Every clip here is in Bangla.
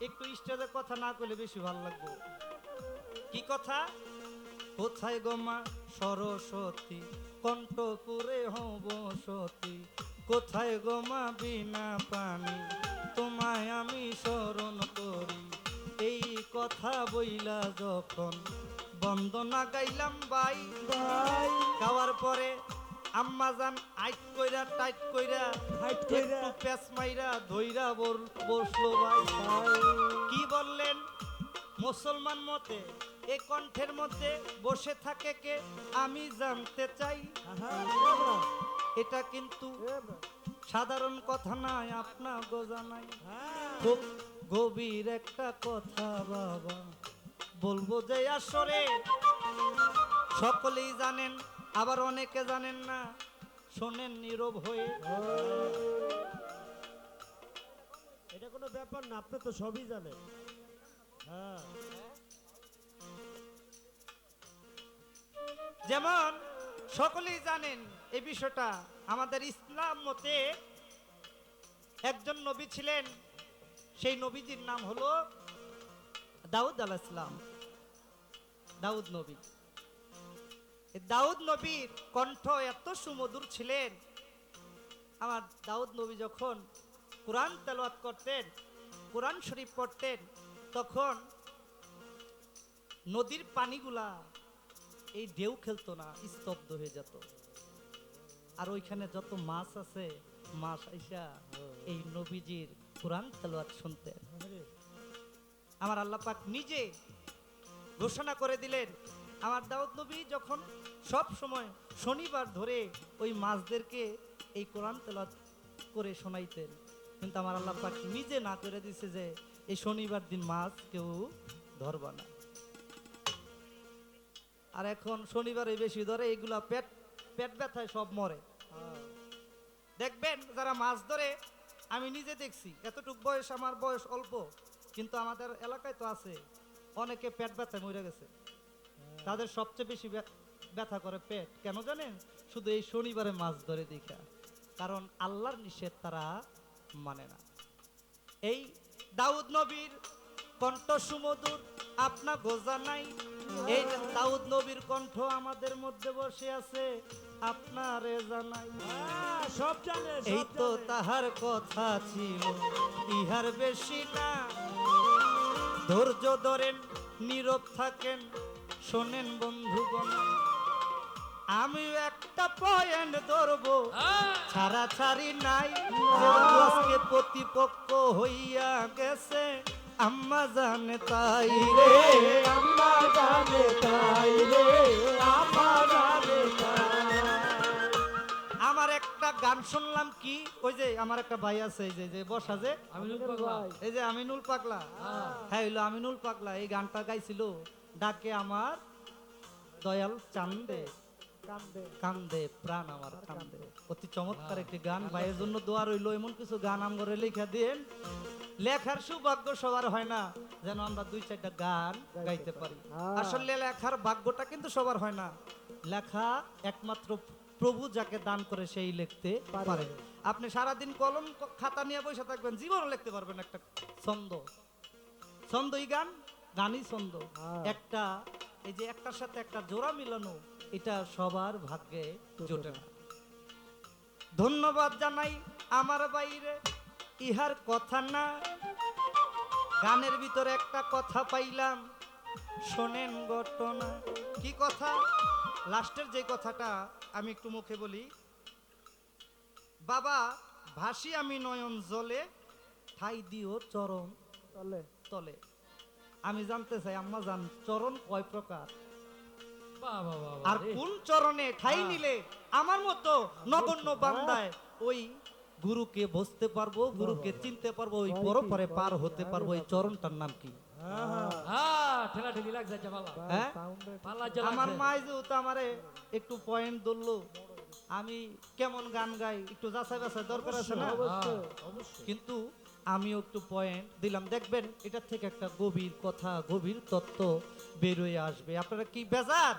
একটু স্টেজের কথা না করলে বেশি ভালো লাগবে। কি কথা? কোথায় গোমা সরস্বতী? কণ্ঠপুরে হব সতী। কোথায় গোমা বিনা পানি? তোমায় আমি স্মরণ করি। এই কথা বইলা যখন বন্দনা গাইলাম বাই। ভাই গাওয়ার পরে আম্মা জান আইট কইরা টাইট কইরা হাইট কইরা। প্যাস মাইরা ধইরা বসল ভাই। কি বললেন? মুসলমান মতে এ কণ্ঠের মধ্যে বসে থাকে কে? আমি জানতে চাই। এটা কিন্তু সাধারণ কথা নয় আপনার গোজা নাই। হ্যাঁ। খুব গভীর একটা কথা বাবা। বলব যে আসরে সকলেই জানেন আবার অনেকে জানেন না শোনেন নীরব হয়ে। এটা কোনো ব্যাপার না আপনি তো সবই জানেন। হ্যাঁ। যেমন সকলেই জানেন এই বিষয়টা আমাদের ইসলাম মতে একজন নবী ছিলেন সেই নবীজির নাম হলো দাউদ আলাহ ইসলাম দাউদ নবী। দাউদ নবীর কণ্ঠ এত সুমধুর ছিলেন। আমার দাউদ নবী যখন কোরআন তেলাওয়াত করতেন, কোরআন শরীফ পড়তেন, তখন নদীর পানিগুলা এই ঢেউ খেলতো না, স্তব্ধ হয়ে যেত। আর ওইখানে যত মাছ আছে, মাছ আইসা এই নবীজির কোরআন তেলাওয়াত শুনতেন। আমার আল্লাহ পাক নিজে ঘোষণা করে দিলেন আমার দাউদ নবী যখন সব সময় শনিবার ধরে ওই মাছদেরকে এই কোরআন তেলাওয়াত করে শোনাইতেন, কিন্তু আমার আল্লাহ পাক নিজে না করে দিছে যে এই শনিবার দিন মাছ কেউ ধরবা না। আর এখন শনিবারে বেশি ধরে, এগুলা পেট পেট ব্যথায় সব মরে। দেখবেন যারা মাছ ধরে, আমি নিজে দেখছি, এতটুক বয়স, আমার বয়স অল্প, কিন্তু আমাদের এলাকায় তো আছে, অনেকে পেট ব্যথায় মরে গেছে। তাদের সবচেয়ে বেশি ব্য- ব্যথা করে পেট। কেন জানেন? শুধু এই শনিবারে মাছ ধরে দেখা। কারণ আল্লাহর নিষেধ তারা মানে না। এই দাউদ নবীর কণ্ঠ সুমধুর আপনা গোজা নাই। এই দাউদ নবীর কণ্ঠ আমাদের মধ্যে বসে আছে আপনারে জানাই। হ্যাঁ, সব জানে এই তো তাহার কথা ছিল ইহার বেশি না। ধৈর্য ধরেন নীরব থাকেন। শোনেন বন্ধুগণ আমি একটা পয়েন্ট ধরবো। ছাড়া ছাড়ি নাই আজকে প্রতিপক্ষ হইয়া গেছে আম্মা জানে তাই রে। আম্মা জানে তাই রে আম্মা জানে আমার একটা গান শুনলাম কি? ওই যে আমার একটা ভাই আছে এই যে যে বসা যে। আমিনুল ভাই এই যে আমিনুল পাগলা। হ্যাঁ হইল আমিনুল পাগলা এই গানটা গাইছিল। ডাকে আমার দয়াল চান্দে। কান্দে প্রাণ আমার কান্দে। অতি চমৎকার একটি গান ভাইয়ের জন্য দোয়া রইল এমন কিছু গান আমগরে লেখা দিন। লেখার সৌভাগ্য সবার হয় না যেন আমরা দুই চারটা গান গাইতে পারি। আসলে লেখার ভাগ্যটা কিন্তু সবার হয় না। লেখা একমাত্র প্রভু যাকে দান করে সেই লিখতে পারে। পারে। আপনি সারাদিন কলম খাতা নিয়ে বসে থাকবেন জীবনও লিখতে পারবেন একটা ছন্দ। ছন্দই গান। গানই ছন্দ। হ্যাঁ। একটা এই যে একটার সাথে একটা জোড়া মিলানো এটা সবার ভাগ্যে জোটে না। ধন্যবাদ জানাই আমার বাইরে ইহার কথা না। গানের ভিতরে একটা কথা পাইলাম শোনেন ঘটনা। কি কথা? লাস্টের যে কথাটা আমি একটু মুখে বলি। বাবা ভাসি আমি নয়ন জলে ঠাই দিও চরম চলে তলে। আমি জানতে চাই আম্মা জান চরণ কয় প্রকার? আর কোন চরণে ঠাই নিলে আমার মতো নগণ্য বান্দায় ওই গুরুকে বসতে পারব গুরুকে চিনতে পারব ওই পর পরে পার হতে পারব এই চরণটার নাম কি? হ্যাঁ হ্যাঁ? হ্যাঁ? আমার মাই যেহেতু আমারে একটু পয়েন্ট ধরলো। আমি কেমন গান গাই একটু যাচাই বাছাই দরকার আছে না? কিন্তু আমিও একটু পয়েন্ট দিলাম দেখবেন এটার থেকে একটা গভীর কথা গভীর তত্ত্ব বেরোয় আসবে। আপনারা কি বেজার?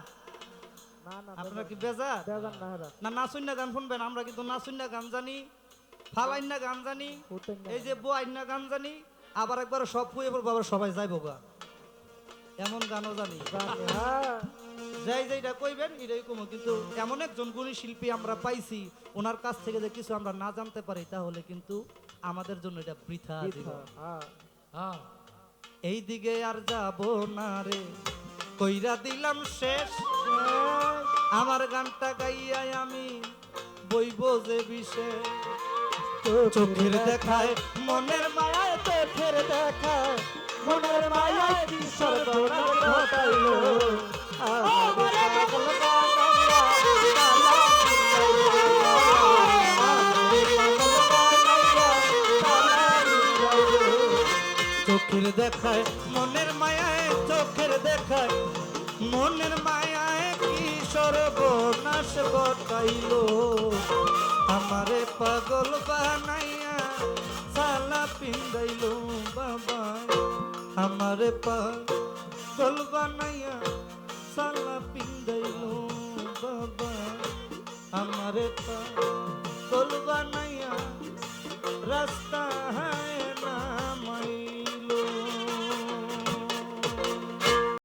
আপনারা কি বেজার? না হেরা না নাচুন্না গান শুনবেন আমরা কিন্তু গান জানি ফালাইন না গান জানি এই যে না গান জানি আবার একবার সব ফুয়ে পড়ব আবার সবাই যাইবো গা। এমন গানও জানি। জানি, হ্যাঁ। যাই যেটা কইবেন এটাই কমো কিন্তু এমন একজন গুণী শিল্পী আমরা পাইছি ওনার কাছ থেকে যে কিছু আমরা না জানতে পারি তাহলে কিন্তু আমাদের জন্য এটা বৃথা জীবন। হ্যাঁ। হ্যাঁ। এই দিকে আর যাব না রে। কইরা দিলাম শেষ আমার গানটা গাইয়াই আমি বইব যে বিশেষ চোখের দেখায় মনের মায়ায় চোখের দেখায়। মনের মায়ায় কি সর্বনাশ ঘটাইলো? চোখের দেখায়, মনের মায়ায় চোখের দেখায়। মনের মায়ায় কি সর্বনাশ ঘটাইলো? আমারে পাগল বানাইয়া সালা পিন্দাইলো বাবা। আমারে পাগল বানাইয়া সালা পিন্দাইলো বাবা। আমারে পাগল বানাইয়া রাস্তা